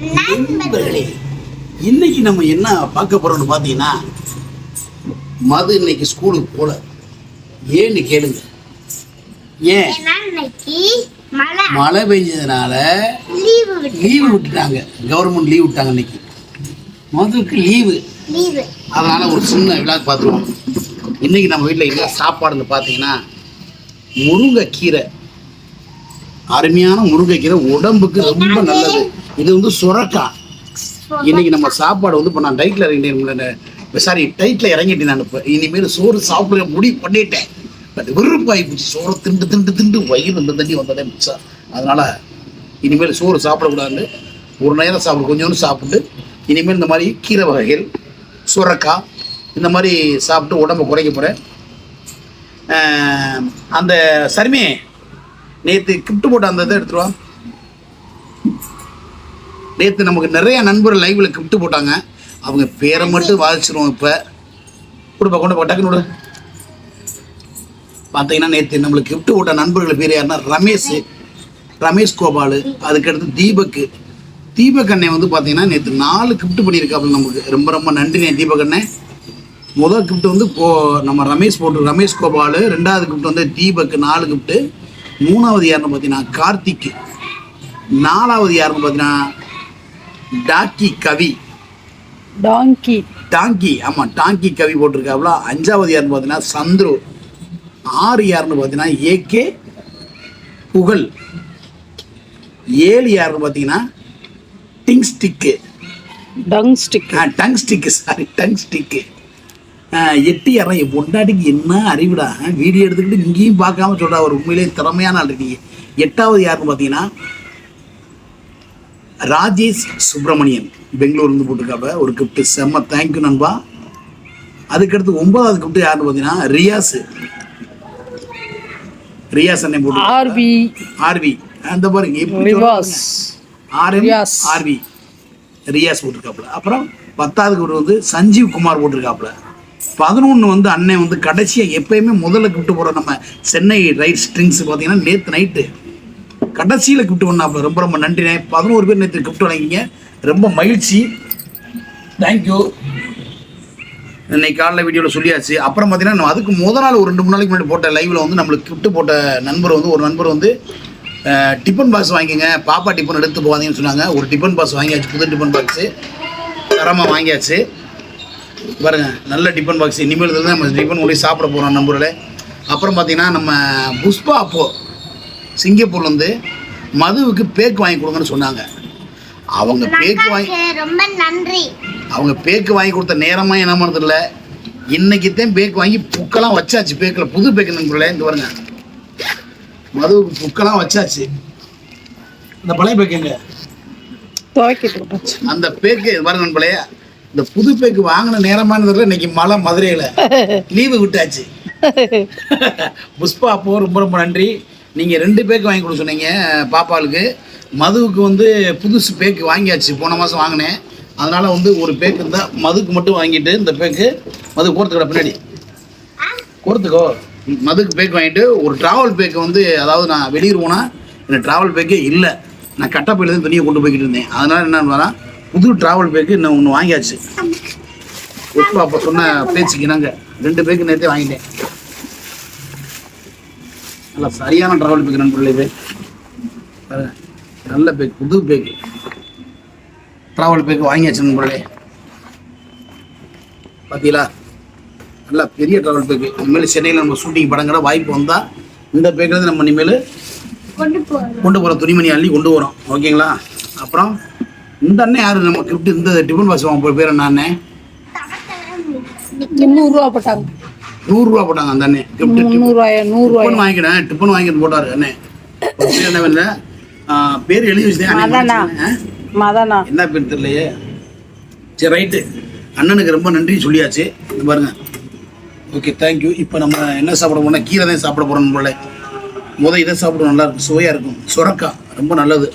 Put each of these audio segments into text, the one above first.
நண்பர்களே இன்னைக்கு நம்ம என்ன பார்க்க போறோம்னு பார்த்தீங்கன்னா மது இன்னைக்கு ஸ்கூலுக்கு போல. ஏன்னு கேளுங்க. ஏன்? மழை. பெஞ்சதுனால லீவு விட்டு லீவு விட்டுட்டாங்க. கவர்மெண்ட் லீவ் விட்டாங்க இன்னைக்கு. மதுக்கு லீவு. லீவு. அதனால ஒரு சின்ன விழா பார்த்துருவோம். இன்னைக்கு நம்ம வீட்டில் என்ன சாப்பாடுன்னு பார்த்தீங்கன்னா முருங்கைக்கீரை. அருமையான முருங்கைக்கீரை. உடம்புக்கு ரொம்ப நல்லது. இது வந்து சுரக்காய் இன்னைக்கு நம்ம சாப்பாடு வந்து இப்போ நான் டைட்டில் இறங்கிட்டேன் சாரி டைட்டில் இறங்கிட்டேன் நான் இப்போ. இனிமேல் சோறு சாப்பிட முடிவு பண்ணிட்டேன். பட் விருப்பாகி போச்சு சோறு திண்டு திண்டு திண்டு வயிறு இந்த தண்ணி வந்ததே மிச்சா. அதனால இனிமேல் சோறு சாப்பிடக்கூடாது ஒரு நேரம் சாப்பிட கொஞ்சோண்டு சாப்பிட்டு இனிமேல் இந்த மாதிரி கீரை வகைகள் சுரக்காய் இந்த மாதிரி சாப்பிட்டு உடம்பை குறைக்க போகிறேன் அந்த சரிமே நேற்று கிஃப்ட் போட்ட அந்த இதை எடுத்துருவா நேற்று நமக்கு நிறைய நண்பர் லைவ்ல கிஃப்ட் போட்டாங்க. அவங்க பேரை மட்டும் வாதிச்சிருவோம் இப்போ. கொடுப்பா கொண்டு போ டக்குனு பார்த்தீங்கன்னா நேற்று நம்மளுக்கு கிஃப்ட் போட்ட நண்பர்கள் பேர் யாருன்னா ரமேஷ் ரமேஷ் கோபால் அதுக்கடுத்து தீபக்கு. தீபக் அண்ணன் வந்து பார்த்தீங்கன்னா நேற்று நாலு கிஃப்ட் பண்ணியிருக்காப்புல நமக்கு. ரொம்ப ரொம்ப நன்றிண்ணே தீபக் அண்ணன் முதல் கிஃப்ட் வந்து போ நம்ம ரமேஷ் போட்டு ரமேஷ் கோபால். ரெண்டாவது கிஃப்ட் வந்து தீபக் நாலு கிஃப்ட்டு மூணாவது யாருன்னு பார்த்தீங்கன்னா கார்த்திக் நாலாவது யாருன்னு பார்த்தீங்கன்னா டாக்கி கவி. டாங்கி. டாங்கி ஆமாம் டாங்கி கவி போட்டிருக்காப்புல. அஞ்சாவது யாருன்னு பார்த்தீங்கன்னா சந்துரு. ஆறு யாருன்னு பார்த்தீங்கன்னா ஏகே புகழ். ஏழு யாருன்னு பார்த்தீங்கன்னா டிங் ஸ்டிக்கு டங் ஸ்டிக். ஆ tongue stick sorry tongue stick. எட்டு யாரம் என் பொண்டாட்டிக்கு என்ன அறிவுடா? வீடியோ எடுத்துக்கிட்டு இங்கேயும் பார்க்காம சொல்றா ஒரு உண்மையிலே திறமையான ஆள் இருக்கீங்க. எட்டாவது யாருன்னு பார்த்தீங்கன்னா ராஜேஷ் சுப்பிரமணியன். பெங்களூர் இருந்து போட்டிருக்காப்ப ஒரு கிஃப்ட் செம்ம தேங்க்யூ நண்பா. அதுக்கடுத்து ஒன்பதாவது கிஃப்ட் யாருன்னு பார்த்தீங்கன்னா ரியாஸ். ரியாஸ் அண்ணன் போட்டு ஆர்வி ஆர்வி அந்த பாருங்க ரிவாஸ். ஆர்எம் ரியாஸ். ஆர்வி ரியாஸ் போட்டிருக்காப்புல அப்புறம் பத்தாவது குரு வந்து சஞ்சீவ் குமார் போட்டிருக்காப்புல பதினொன்று வந்து அண்ணன் வந்து கடைசியாக எப்பயுமே முதல்ல கிஃப்ட் போகிற நம்ம சென்னை ரைட் ஸ்ட்ரிங்ஸ் பார்த்தீங்கன்னா நேற்று நைட்டு கடைசியில் கிஃப்ட் பண்ணாப்புல. ரொம்ப ரொம்ப நன்றிண்ணே. பதினோரு பேர் நேற்று கிஃப்ட் வழங்கிங்க ரொம்ப மகிழ்ச்சி. தேங்க்யூ இன்னைக்கு காலைல வீடியோவில் சொல்லியாச்சு. அப்புறம் பார்த்தீங்கன்னா நம்ம அதுக்கு முத நாள் ஒரு ரெண்டு மூணு நாளைக்கு முன்னாடி போட்ட லைவில் வந்து நம்மளுக்கு கிஃப்ட் போட்ட நண்பர் வந்து ஒரு நண்பர் வந்து டிஃபன் பாக்ஸ் வாங்கிக்கங்க. பாப்பா டிஃபன் எடுத்து போகாதீங்கன்னு சொன்னாங்க. ஒரு டிஃபன் பாக்ஸ் வாங்கியாச்சு. புது டிஃபன் பாக்ஸு தரமாக வாங்கியாச்சு. பாருங்க நல்ல டிஃபன் பாக்ஸ் இனிமேல் தான் நம்ம டிஃபன் ஒளி சாப்பிட போகிறோம் நம்பரில் அப்புறம் பார்த்தீங்கன்னா நம்ம புஷ்பா அப்போ. சிங்கப்பூர்ல இருந்து மதுவுக்கு பேக் வாங்கி கொடுங்கன்னு சொன்னாங்க. அவங்க பேக் வாங்கி ரொம்ப நன்றி. அவங்க பேக்கு வாங்கி கொடுத்த நேரமா என்ன பண்ணதில்ல இன்னைக்கு தான் பேக் வாங்கி புக்கெல்லாம் வச்சாச்சு பேக்கில். புது பேக்கு நண்பர்களே இந்த பாருங்க. மதுவுக்கு புக்கெல்லாம் வச்சாச்சு. இந்த பழைய பேக்கு போட்டாச்சு அந்த பேக்கு பாருங்க நண்பர்களே. இந்த புது பேக்கு வாங்கின நேரமானதில்ல இன்னைக்கு மழை மதுரையில். லீவு விட்டாச்சு. புஷ்பா அப்போ ரொம்ப ரொம்ப நன்றி. நீங்கள் ரெண்டு பேக்கு வாங்கி கொடுக்க சொன்னீங்க பாப்பாளுக்கு. மதுவுக்கு வந்து புதுசு பேக்கு வாங்கியாச்சு. போன மாதம் வாங்கினேன். அதனால் வந்து ஒரு பேக்கு இருந்தால் மதுக்கு மட்டும் வாங்கிட்டு இந்த பேக்கு மது கோர்த்துக்கட பின்னாடி. கோர்த்துக்கோ. மதுக்கு பேக்கு வாங்கிட்டு ஒரு ட்ராவல் பேக்கு வந்து அதாவது நான் வெளியூர் போனால் எனக்கு ட்ராவல் பேக்கே இல்லை. நான் கட்டப்பையிலேருந்து தனியாக கொண்டு போய்கிட்டு இருந்தேன். அதனால் என்ன புது ட்ராவல் பேக்கு இன்னும் ஒன்று வாங்கியாச்சு. புஷ்பா அப்போ சொன்ன பேச்சுக்கு நாங்கள் ரெண்டு பேக்கு நேரத்தே வாங்கிட்டேன். நல்லா சரியான ட்ராவல் பேக் நண்பர்களே இது. நல்ல பேக் புது பேக் ட்ராவல் பேக் வாங்கியாச்சு நண்பர்களே. பார்த்தீங்களா நல்லா பெரிய ட்ராவல் பேக்கு இனிமேல் சென்னையில் நம்ம ஷூட்டிங் படங்கிற வாய்ப்பு வந்தால் இந்த பேக்கில் நம்ம இனிமேல் கொண்டு போகிற துணிமணி அள்ளி கொண்டு வரோம். ஓகேங்களா? அப்புறம் இந்த அண்ணன் யார்? நம்ம கிஃப்ட் இந்த டிஃபன் வாங்க போய் பேர் என்ன அண்ணன்? முந்நூறுரூவா போட்டாங்க நூறுரூவா போட்டாங்க அந்த முந்நூறுவாயா நூறுரூவாயா டிஃபன் வாங்கிக்கிறேன் டிஃபன் வாங்கிட்டு போட்டாரு பேர் என்ன பேர் எழுதி வச்சுட்டேன். மதனா. என்ன பேர் தெரியலையே. சரி ரைட்டு. அண்ணனுக்கு ரொம்ப நன்றி சொல்லியாச்சு. இது பாருங்க. ஓகே தேங்க்யூ இப்போ நம்ம என்ன சாப்பிட போனால் கீரை தான் சாப்பிட போகிறோம் போல. முத இதை சாப்பிட நல்லா இருக்கும். சுவையாக இருக்கும். சுரக்கா. ரொம்ப நல்லது.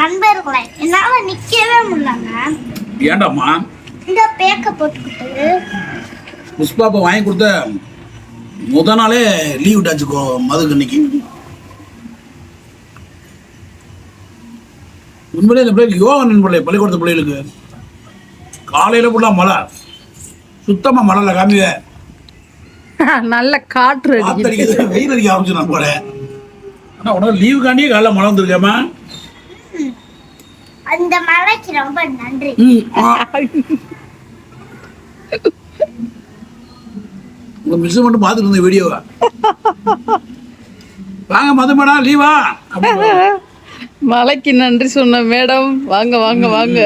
நண்பர்களே என்னால நிக்கவே முடியலங்க. ஏண்டாம்மா? இந்த பேக்க போட்டுக்கிட்டு புஷ்பாப்பா வாங்கி கொடுத்த முத நாளே லீவ் விட்டாச்சுக்கோ மதுக்கு இன்னைக்கு உண்மையிலே இந்த பிள்ளைக்கு யோகா நண்பர்களே பள்ளிக்கூடத்து பிள்ளைகளுக்கு. காலையில் ஃபுல்லாக மழை. சுத்தமாக மழையில் காமிய நல்ல காற்று அடிக்குது. வெயில் அடிக்க ஆரம்பிச்சு நான் போல ஆனால் உனக்கு லீவு காண்டியே காலைல மழை வந்துருக்கேம்மா. அந்த மழைக்கு ரொம்ப நன்றி. ம் ஆ. உங்க மிஸ் மட்டும் பார்த்துட்டு இருந்த வீடியோவை வாங்க மதுமடா லீவா மலைக்கு நன்றி சொன்ன மேடம். வாங்க வாங்க வாங்க.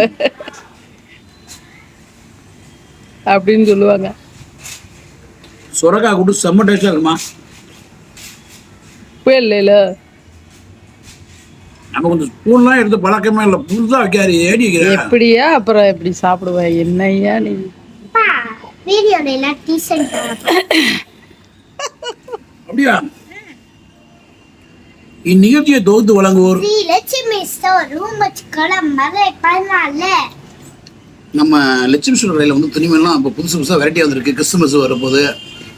அப்படின்னு சொல்லுவாங்க. சுரக்காய் கூட்டு செம்ம டேஸ்டாக இருக்குமா? புயல்ல நம்ம கொஞ்சம் ஸ்பூன்லாம் எடுத்து பழக்கமே இல்லை. புதுசாக வைக்காரு ஏடி எப்படியா? அப்புறம் எப்படி சாப்பிடுவ? என்னய்யா நீ? வீடியோல எல்லாம் டீசன்ட் அப்படியா? இந்நிகழ்ச்சியை தொகுத்து வழங்குவோர்? ஸ்ரீ லட்சுமி ஸ்டோர் ரூம் வச்சு கடை மதுரை பதினால நம்ம லட்சுமி ஸ்டோர் கடையில் வந்து துணிமெல்லாம் இப்போ புதுசு புதுசாக வெரைட்டி வந்திருக்கு. கிறிஸ்துமஸ் வரப்போகுது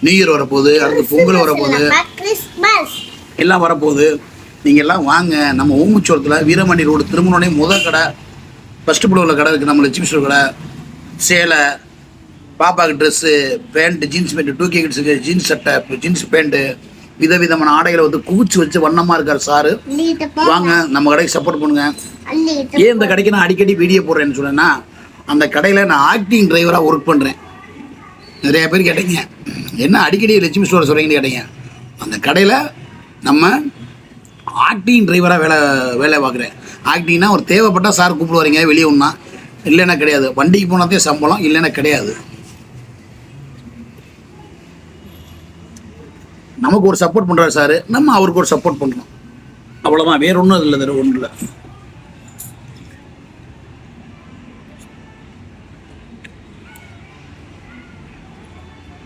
நியூ இயர் வரப்போகுது அடுத்து பொங்கல் வரப்போகுது. கிறிஸ்மஸ் எல்லாம் வரப்போகுது. நீங்கள் எல்லாம் வாங்க. நம்ம ஊமுச்சோளத்தில் வீரமணி ரோடு திருமணோடனே முதல் கடை. ஃபஸ்ட்டு புடவில் கடை இருக்குது நம்ம லட்சுமி ஸ்டோர் கடை. சேலை பாப்பாக்கு dress pant jeans pant two K கிட்ஸுக்கு ஜீன்ஸ் சட்டை ஜீன்ஸ் பேண்ட்டு விதவிதமான ஆடைகளை வந்து குவிச்சு வச்சு வண்ணமாக இருக்கார் சாரு. வாங்க நம்ம கடைக்கு சப்போர்ட் பண்ணுங்க. ஏன் இந்த கடைக்கு நான் அடிக்கடி வீடியோ போடுறேன்னு சொன்னேன்னா அந்த கடையில் நான் ஆக்டிங் டிரைவராக ஒர்க் பண்ணுறேன் நிறைய பேர் கேட்டீங்க என்ன அடிக்கடி லட்சுமி ஸ்டோர் சொல்கிறீங்கன்னு கேட்டீங்க. அந்த கடையில் நம்ம ஆக்டிங் டிரைவராக வேலை வேலை பார்க்குறேன். ஆக்டிங்னா ஒரு தேவைப்பட்டால் சார் கூப்பிடுவாருங்க வெளியே ஒன்றா இல்லைன்னா கிடையாது. வண்டிக்கு போனதே சம்பளம் இல்லைன்னா கிடையாது. நமக்கு ஒரு சப்போர்ட் பண்ணுறாரு சார் நம்ம அவருக்கு ஒரு சப்போர்ட் பண்ணுறோம் அவ்வளோதான் வேற ஒன்றும் இல்லை வேற ஒன்றும் இல்லை.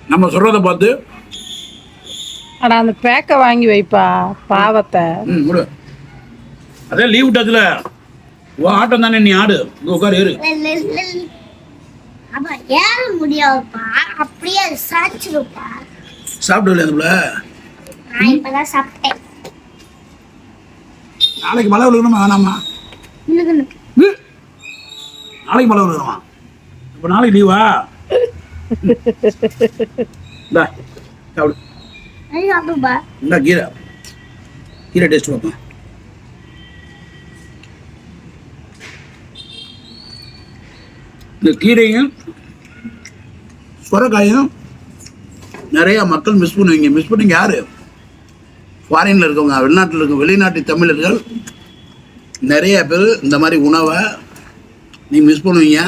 நம்ம சொல்கிறத பார்த்து ஆனா அந்த பேக்கை வாங்கி வைப்பா பாவத்தை. ம் விடு. அதே லீவ் விட்டாச்சுல உன் ஆட்டம் தானே நீ ஆடு. இங்க உட்காரு ஏறு. அப்ப ஏற முடியாதுப்பா. அப்படியே சாச்சிருப்பா அதுல நான் இப்பதான் சாப்பிட்டேன். நாளைக்கு மழை விழுகணுமா? வேணாமா. நாளைக்கு மழை விழுகணுமா? இப்போ நாளைக்கு லீவா இந்தா கீரை. கீரை டேஸ்ட் பார்ப்போம். இந்த கீரையும் சுரக்காயும் நிறைய மக்கள் மிஸ் பண்ணுவீங்க. மிஸ் பண்ணீங்க யாரு? ஃபாரின்ல இருக்கவங்க வெளிநாட்டில் இருக்க வெளிநாட்டு தமிழர்கள். நிறைய பேர் இந்த மாதிரி உணவை நீ மிஸ் பண்ணுவீங்க.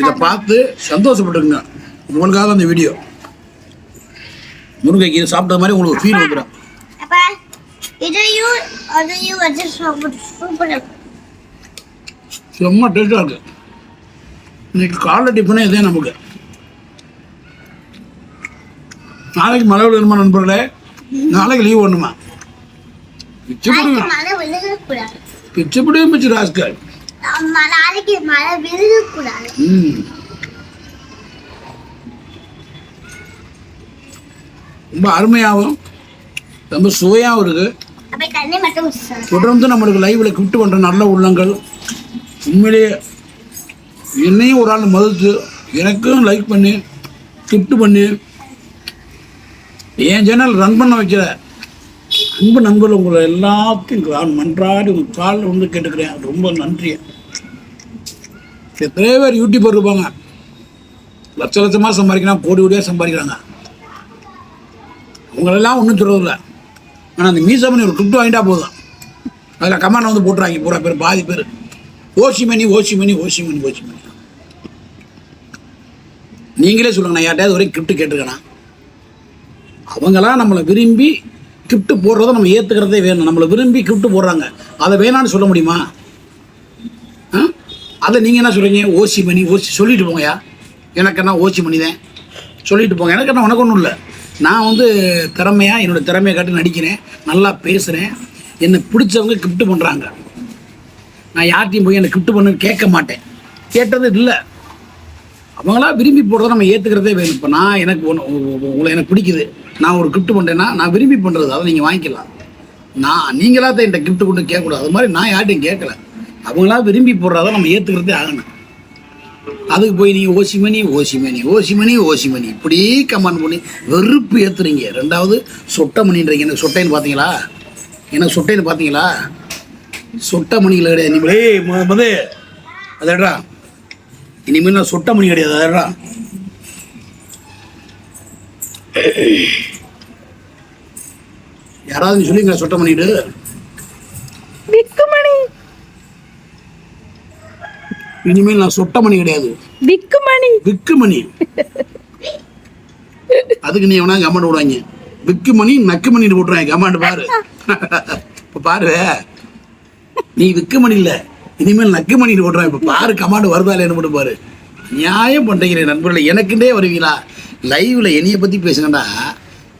இதை பார்த்து சந்தோஷப்பட்டுங்க உங்களுக்காக தான் இந்த வீடியோ முருங்கைக்கீரை சாப்பிட்ட மாதிரி உங்களுக்கு ஃபீல் வந்துடும் செம்ம டேஸ்டாக இருக்கு. இன்னைக்கு காலைல டிஃபனே இதே நமக்கு. நாளைக்கு மழை விழுணுமா நண்பர்களே? நாளைக்கு லீவ் ஒண்ணுமா? பிச்சைப்படி பிச்சைப்படியும் பிச்சு ராஸ்கர் அம்மா நாளைக்கு மழை விழுகக்கூடாது ம். ரொம்ப அருமையாகவும் ரொம்ப சுவையாகவும் இருக்குது. தொடர்ந்து நம்மளுக்கு லைவ்ல கிஃப்ட் பண்ற நல்ல உள்ளங்கள் உண்மையிலேயே என்னையும் ஒரு ஆள் மதித்து எனக்கும் லைக் பண்ணி கிஃப்ட் பண்ணி என் சேனல் ரன் பண்ண வைக்கிற அன்பு நண்பர்கள் உங்களை எல்லாத்தையும் நான் மன்றாடி உங்கள் காலில் வந்து கேட்டுக்கிறேன். ரொம்ப நன்றி எத்தனை பேர் யூடியூபர் இருப்பாங்க லட்ச லட்சமாக சம்பாதிக்கிறாங்க கோடி கோடியாக சம்பாதிக்கிறாங்க. உங்களெல்லாம் ஒன்றும் சொல்கிறதில்ல ஆனால் அந்த மீசா பண்ணி ஒரு கிஃப்ட் வாங்கிட்டா போதும். அதில் கமெண்ட் வந்து போட்டுறாங்க. பூரா பேர் பாதி பேர். ஓசி மணி ஓசி மணி ஓசி மணி ஓசி மணி. நீங்களே சொல்லுங்க நான் யார்ட்டையாவது ஒரே கிஃப்ட் கேட்டிருக்கேனா அவங்களாம் நம்மளை விரும்பி கிஃப்ட்டு போடுறத நம்ம ஏற்றுக்கிறதே வேணும். நம்மளை விரும்பி கிஃப்ட்டு போடுறாங்க. அதை வேணான்னு சொல்ல முடியுமா? அதை நீங்கள் என்ன சொல்கிறீங்க ஓசி மணி ஓசி சொல்லிட்டு போங்கயா எனக்கு என்ன ஓசி மணி தான்? சொல்லிட்டு போங்க. எனக்கு என்ன உனக்கு ஒன்றும் இல்லை. நான் வந்து திறமையாக என்னோட திறமையை காட்டி நடிக்கிறேன். நல்லா பேசுகிறேன் என்னை பிடிச்சவங்க கிஃப்ட் பண்ணுறாங்க நான் யார்ட்டையும் போய் என்னை கிஃப்ட் பண்ணுன்னு கேட்க மாட்டேன். கேட்டது இல்லை. அவங்களா விரும்பி போடுறத நம்ம ஏற்றுக்கிறதே வேணும். இப்போ நான் எனக்கு ஒன்று உங்களை எனக்கு பிடிக்குது. நான் ஒரு கிஃப்ட் பண்ணுறேன்னா நான் விரும்பி பண்ணுறது அதை நீங்கள் வாங்கிக்கலாம். நான் நீங்களா தான் என்கிட்ட கிஃப்ட் கொண்டு கேட்கக்கூடாது. அது மாதிரி நான் யார்ட்டையும் கேட்கல. அவங்களா விரும்பி போடுறத நம்ம ஏற்றுக்கிறதே ஆகணும். அதுக்கு போய் நீங்கள் ஓசிமணி ஓசிமணி ஓசிமணி ஓசிமணி. இப்படி கமெண்ட் பண்ணி வெறுப்பு ஏற்றுறீங்க ரெண்டாவது சொட்டமணின்றீங்க எனக்கு சொட்டைன்னு பார்த்தீங்களா எனக்கு சொட்டைன்னு பார்த்தீங்களா சொட்டமணியில் கிடையாது. நீங்களே ஏய் மது அதடா இனிமேல் நான் சொட்டமணி கிடையாது அதடா யாராவது சொல்லுங்க சொட்டமணிடு விக்குமணி இனிமேல் நான் சொட்டமணி கிடையாது. விக்குமணி விக்குமணி. அதுக்கு நீ எவனா கமெண்ட் விடுவாங்க விக்குமணி நக்குமணி போட்டுருவாங்க. கமெண்ட் பாரு. இப்ப பாரு. நீ விக்குமணி இல்ல. இனிமேல் நக்குமணி போட்டுருவாங்க. இப்ப பாரு கமாண்ட் வருதா இல்லைன்னு மட்டும் பாரு. நியாயம் பண்றீங்க நண்பர்களே. எனக்குண்டே வருவீங்களா? லைவ்ல என்னைய பத்தி பேசுங்கடா.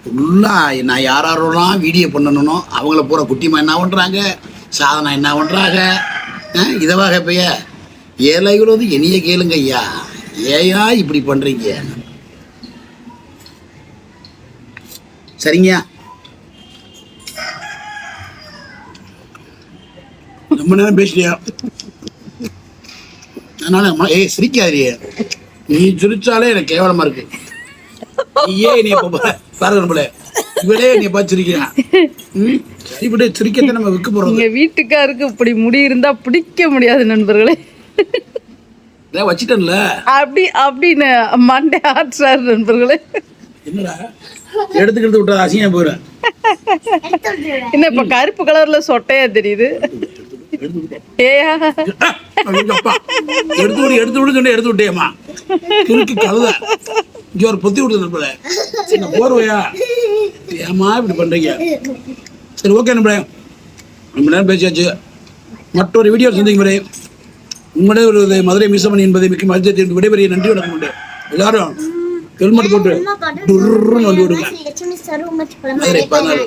ஃபுல்லா நான் யார் யாரெல்லாம் வீடியோ பண்ணணும்னோ அவங்கள பூரா குட்டிமா என்ன பண்றாங்க? சாதனா என்ன பண்றாங்க? அஹ், இதவாக இப்பைய ஏழைகள் வந்து என்னைய கேளுங்க ஐயா. ஏயா இப்படி பண்றீங்க? சரிங்கய்யா. ரொம்ப நேரம் பேசலையா அதனால அம்மா, ஏய் சிரிக்காதியே நீ சிரிச்சாலே எனக்கு கேவலமா இருக்கு. நீயே நீ பாருங்க நம்மள. இவளே நீ விடு சிரிக்கத்தை நம்ம விற்க போறோம். எங்க வீட்டுக்காருக்கு இப்படி முடி இருந்தா பிடிக்க முடியாது நண்பர்களே. வச்சிட்டேன்ல. அப்படி அப்படின்னு மண்டே ஆட்டுறாரு நண்பர்களே. என்னடா? எடுத்துக்கிட்டு விட்டா அசிங்கம் போயிடும் என்ன இப்ப கருப்பு கலர்ல சொட்டையா தெரியுது? எடுத்து விடு எடுத்து விடு சொன்னே எடுத்து விட்டேம்மா. கிறுக்கு கழுத. இங்க ஒரு பொத்தி விடுது நண்பர்களே சின்ன போர்வையா? ஏமா இப்படி பண்றீங்க? சரி ஓகே நண்பரே ரொம்ப நேரம் பேசியாச்சு. மற்றொரு வீடியோ சந்திக்கும் வரை உங்களே ஒரு மதுரை மிசமணி என்பதை மிக்க மதியத்திற்கு விடைபெறிய நன்றி வணக்கம் உண்டு. எல்லாரும் ஹெல்மெட் போட்டு டுர்ருன்னு வந்து விடுங்க. மதுரை பதினாறு